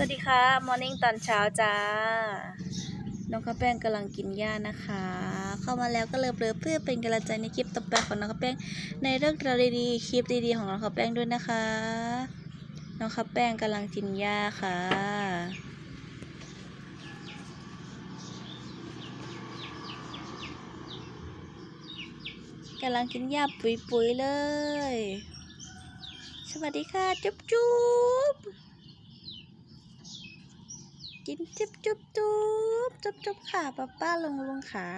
สวัสดีค่ะมอร์นิ่งตอนเช้าจ้า น้องข้าวแป้งกำลังกินหญ้านะคะ เข้ามาแล้วก็เลิฟเลิฟเพื่อเป็นกำลังใจในคลิปต่อไปของน้องข้าวแป้ง ในเรื่องราวดีๆคลิปดีๆของน้องข้าวแป้งด้วยนะคะ น้องข้าวแป้งกำลังกินหญ้าค่ะ กำลังกินหญ้าปุ๋ยๆเลย สวัสดีค่ะ จุ๊บจุ๊บ กินจุ๊บจุ๊บจุ๊บจุ๊บจุ๊บค่ะป้าป้าลงลงขา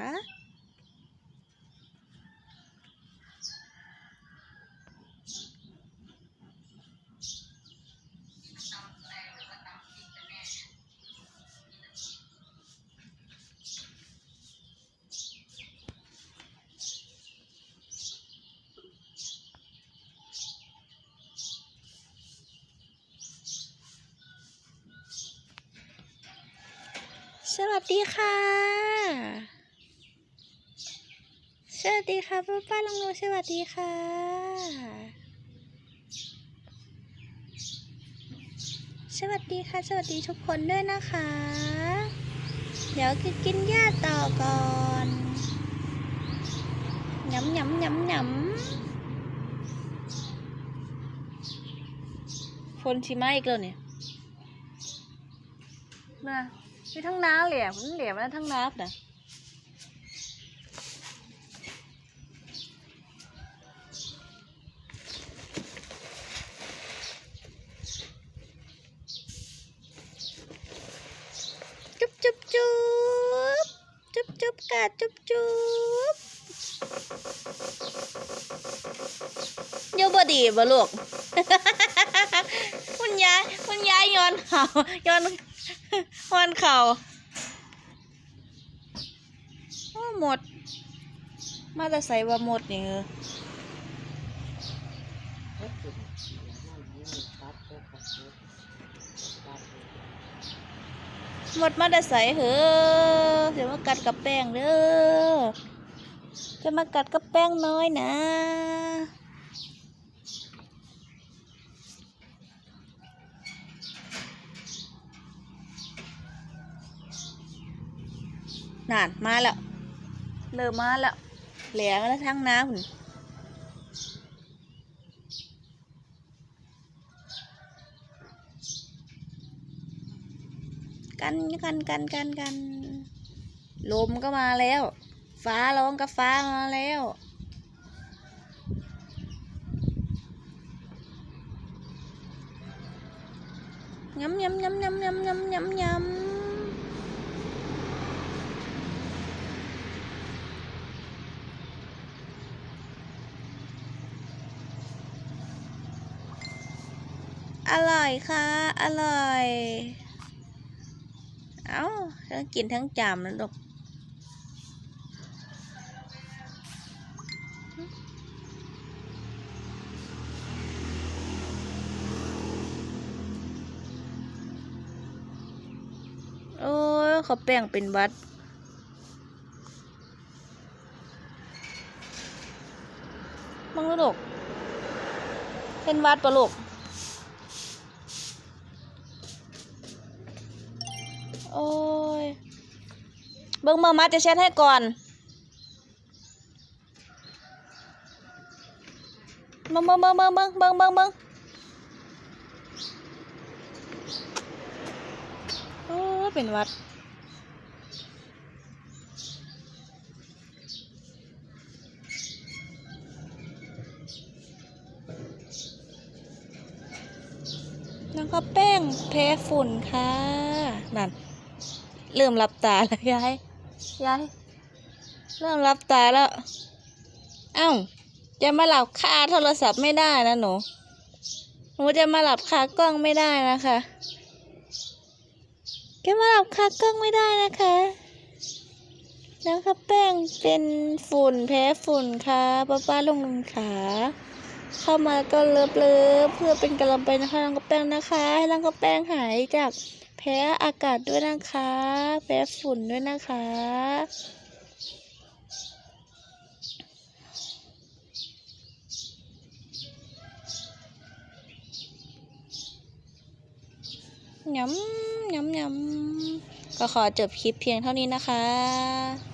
สวัสดีค่ะ สวัสดีค่ะป้าป้าลงลงสวัสดีค่ะ สวัสดีค่ะ สวัสดีทุกคนด้วยนะคะ เดี๋ยวกินกินหญ้าต่อก่อนหยำหยำหยำหยำฝนชิมาอีกแล้วเนี่ยมา มีทั้งน้าเหลี่ยมเหลี่ยมแล้วทั้งน้ำนะจุ๊บจุ๊บจุ๊บจุ๊บจุ๊บกาจุ๊บจุ๊บโยบดีบ่ลูก คุณยายคุณยายย้อนเขาย้อน ย้อนเขาโอ้หมด มาแต่ใส่ว่าหมดนี่เออหมดมาแต่ใส่เหอะเดี๋ยวมากัดกับแป้งเด้อจะมากัดกับแป้งน้อยนะ นานมาแล้ว เริ่มมาแล้วแหลมาแล้วทั้งน้ำหุ่นกันกันกันกันกันลมก็มาแล้ว ฟ้าร้องกับฟ้ามาแล้วยำยำยำยำยำยำยำยำ อยค่ะ อร่อย เอาทั้งกินทั้งจามแล้วลูกโอ้ยเขาแป้งเป็นวัดมังลูกเป็นวัดปะลูก เบิ้งมามาจะเช็ดให้ก่อนเบิ้งเบิ้งเบิ้งเบิ้งเบิ้งเบิ้งเบิ้งเบิ้งโอ้เป็นวัดแล้วก็แป้งแพ้ฝุ่นค่ะ นั่น เริ่มรับตาแล้วยาย ยายเริ่มรับตาแล้ว เอ้าจะมาหลับคาโทรศัพท์ไม่ได้นะหนูหนูจะมาหลับคากล้องไม่ได้นะคะจะมาหลับคากล้องไม่ได้นะคะแล้วก็แป้งเป็นฝุ่นแพ้ฝุ่นค่ะป้าป้าลงลุงขาเข้ามาก็เลิฟเลิฟเพื่อเป็นกำลังใจนะคะน้องกระแป้งนะคะ ให้น้องกระแป้งหายจาก แพ้อากาศด้วยนะคะ แพ้ฝุ่นด้วยนะคะ ย้ำย้ำย้ำก็ขอจบคลิปเพียงเท่านี้นะคะ